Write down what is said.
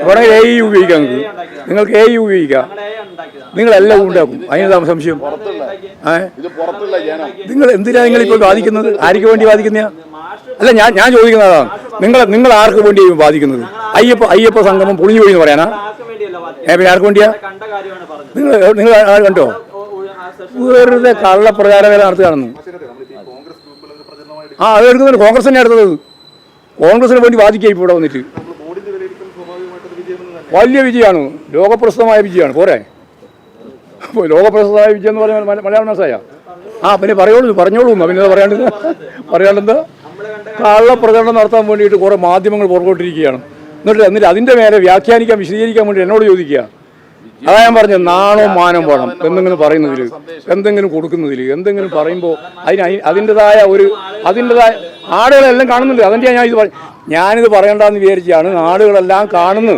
വേണമെങ്കിൽ A E ഉപയോഗിക്കാം നിങ്ങൾക്ക്. നിങ്ങൾക്ക് എ ഇ ഉപയോഗിക്കാം. നിങ്ങളെല്ലാം ഉണ്ടാക്കും. അതിനെന്താ സംശയം? നിങ്ങൾ എന്തിനാണ് നിങ്ങൾ ഇപ്പോൾ ബാധിക്കുന്നത്? ആർക്ക് വേണ്ടി ബാധിക്കുന്ന അല്ല ഞാൻ ഞാൻ ചോദിക്കുന്നതാണ് നിങ്ങൾ നിങ്ങൾ ആർക്ക് വേണ്ടി ബാധിക്കുന്നത്? അയ്യപ്പ അയ്യപ്പ സംഗമം പൊളിഞ്ഞു പോയി എന്ന് പറയാനാ? ഏ പിന്നെ ആർക്ക് വേണ്ടിയാ? നിങ്ങൾ നിങ്ങൾ കണ്ടോ? വെറുതെ വരെ നടത്തുകയാണെന്ന് കോൺഗ്രസ് ഗ്രൂപ്പുകൾ പ്രചരണമായിട്ട് ആ അത് കോൺഗ്രസ് തന്നെ എടുത്തത്. കോൺഗ്രസിന് വേണ്ടി ബാധിക്കുക ഇപ്പോൾ ഇവിടെ വന്നിട്ട്. വലിയ വിജയമാണ്. ലോകപ്രസിദ്ധമായ വിജയമാണ്. പോരെ. അപ്പോൾ ലോകപ്രസിദ്ധമായ വിജയം എന്ന് പറഞ്ഞാൽ മല- മലയാളം മനസ്സായ? ആ പിന്നെ പറയുള്ളൂ പറഞ്ഞോളൂ എന്നാ പിന്നെ പറയാണ്ട് പറയാണ്ടെന്താ കള്ളപ്രചരണം നടത്താൻ വേണ്ടിയിട്ട് കുറേ മാധ്യമങ്ങൾ പുറകോട്ടിരിക്കുകയാണ്. എന്നിട്ട് എന്നിട്ട് അതിന്റെ മേലെ വ്യാഖ്യാനിക്കാൻ വിശദീകരിക്കാൻ വേണ്ടി എന്നോട് ചോദിക്കുക. അതാ ഞാൻ പറഞ്ഞത് നാണോ മാനം വേണം എന്തെങ്കിലും പറയുന്നതിൽ എന്തെങ്കിലും കൊടുക്കുന്നതിൽ എന്തെങ്കിലും പറയുമ്പോൾ അതിന് അതിന്റെതായ ഒരു അതിന്റെതായ ആടുകളെല്ലാം കാണുന്നുണ്ട്. അതിന്റെ ഞാൻ ഇത് പറ- ഞാനിത് പറയണ്ടെന്ന് വിചാരിച്ചാണ് ആടുകളെല്ലാം കാണുന്നു